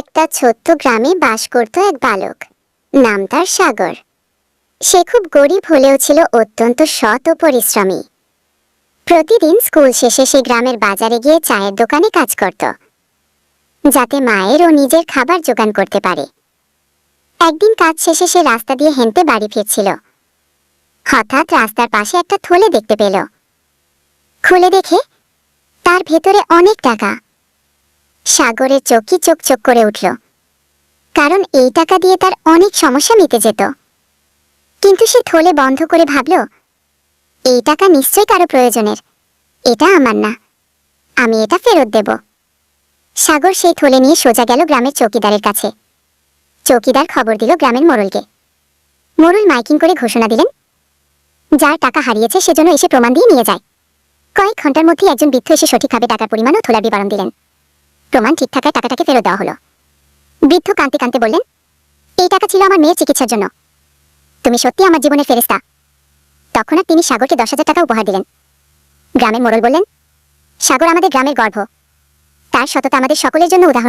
একটা ছোট্ট গ্রামে বাস করত এক বালক। নাম তার সাগর। সে খুব গরিব হলেও ছিল অত্যন্ত সৎ ও পরিশ্রমী। প্রতিদিন স্কুল শেষে সে গ্রামের বাজারে গিয়ে চায়ের দোকানে কাজ করত, যাতে মায়ের ও নিজের খাবার জোগান করতে পারে। একদিন কাজ শেষে সে রাস্তা দিয়ে হেঁটে বাড়ি ফিরছিল। হঠাৎ রাস্তার পাশে একটা থলে দেখতে পেল। খুলে দেখে তার ভেতরে অনেক টাকা। সাগরের চোখই চোখ চোখ করে উঠল। কারণ এই টাকা দিয়ে তার অনেক সমস্যা মিটে যেত। কিন্তু সে থলে বন্ধ করে ভাবল, এই টাকা নিশ্চয়ই কারও প্রয়োজনের। এটা আমার না। আমি এটা ফেরত দেব। সাগর সেই থলে নিয়ে সোজা গেল গ্রামের চৌকিদারের কাছে। চৌকিদার খবর দিল গ্রামের মোড়লকে। মোড়ল মাইকিং করে ঘোষণা দিলেন, যার টাকা হারিয়েছে সেজন্য এসে প্রমাণ দিয়ে নিয়ে যায়। কয়েক ঘণ্টার মধ্যে একজন বৃদ্ধ এসে সঠিকভাবে টাকার পরিমাণ ও থোলার বিবরণ দিলেন। প্রমাণ ঠিক থাকায় টাকাটাকে ফেরত দেওয়া হলো। বৃদ্ধ কান্তি কান্তি বললেন, এই টাকা ছিল আমার মেয়ের চিকিৎসার জন্য। তুমি সত্যি আমার জীবনের ফেরেস্তা তখন আর তিনি সাগরকে দশ হাজার টাকা উপহার দিলেন। গ্রামের মোড়ল বললেন, সাগর আমাদের গ্রামের গর্ভ। তার সততা আমাদের সকলের জন্য উদাহরণ।